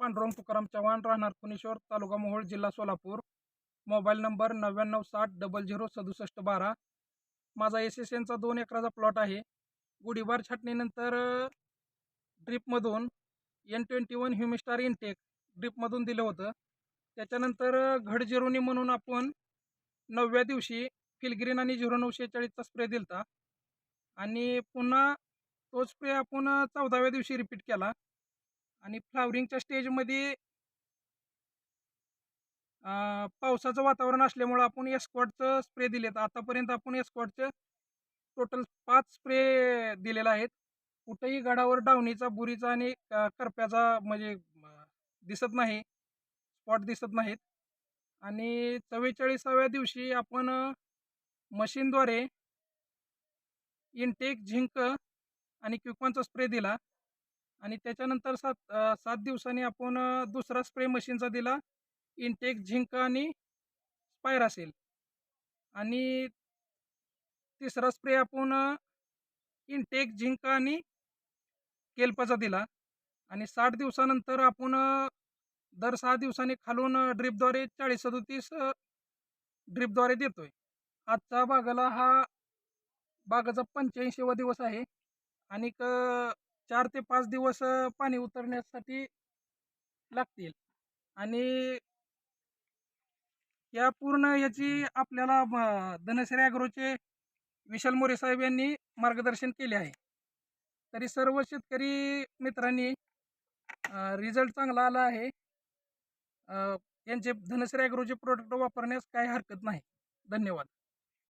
पांडुरंग तुकाराम चव्हाण राहणार कुणेश्वर तालुका मोहोळ जिल्हा Solapur. Mobile number नव्याण्णव साठ डबल झिरो सदुसष्ट बारा. माझा एस एस एनचा दोन एकराचा प्लॉट आहे. गुढीबार छाटणीनंतर ड्रीपमधून N twenty one Humistar intake ड्रीपमधून दिलं होतं. त्याच्यानंतर घडजिरोनी म्हणून आपण नवव्या दिवशी फिलग्रीन आणि झिरो नऊशे चाळीसचा स्प्रे दिला आणि पुन्हा तो स्प्रे आपण चौदाव्या दिवशी रिपीट केला. आणि फ्लावरिंगच्या स्टेजमध्ये पावसाचं वातावरण असल्यामुळं आपण एस्कॉटचं स्प्रे दिलेत. आतापर्यंत आपण एस्कॉटचं टोटल पाच स्प्रे दिलेला आहेत. कुठेही गडावर डावणीचा बुरीचा आणि करप्याचा म्हणजे दिसत नाही. स्पॉट दिसत नाहीत. आणि चव्वेचाळीसाव्या दिवशी आपण मशीनद्वारे इनटेक झिंक आणि क्युकॉनचा स्प्रे दिला. आणि त्याच्यानंतर सात सात दिवसांनी आपण दुसरा स्प्रे मशीनचा दिला. इनटेक झिंक आणि स्पायर असेल आणि तिसरा स्प्रे आपण इंटेक इनटेक झिंक आणि केल्पाचा दिला. आणि साठ दिवसानंतर आपण दर सहा दिवसांनी खालून ड्रीपद्वारे ड्रिपद्वारे चाळीस सदोतीस ड्रीपद्वारे ड्रिपद्वारे देतोय. आजचा बागाला हा बागाचा पंच्याऐंशीवा दिवस आहे. आणि चार ते पाच दिवस पाणी उतरण्यासाठी लागतील. आणि या पूर्ण याची आपल्याला धनश्री ॲग्रोचे विशाल मोरे साहेब यांनी मार्गदर्शन केले आहे. तरी सर्व शेतकरी मित्रांनी रिझल्ट चांगला आला आहे. यांचे धनश्री ॲग्रोचे प्रोडक्ट वापरण्यास काही हरकत नाही. धन्यवाद.